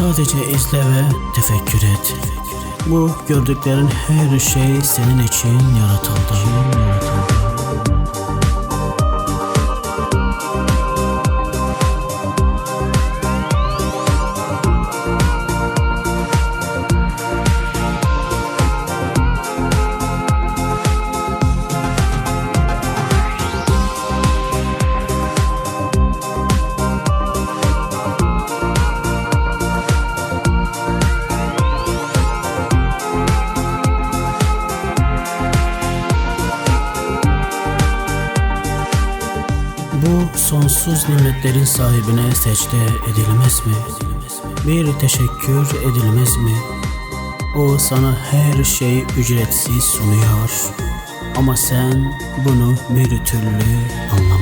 Sadece izle ve tefekkür et. Bu gördüklerin her şey senin için yaratıldı. Bu sonsuz nimetlerin sahibine secde edilmez mi? Bir teşekkür edilmez mi? O sana her şeyi ücretsiz sunuyor. Ama sen bunu bir türlü anlamadın.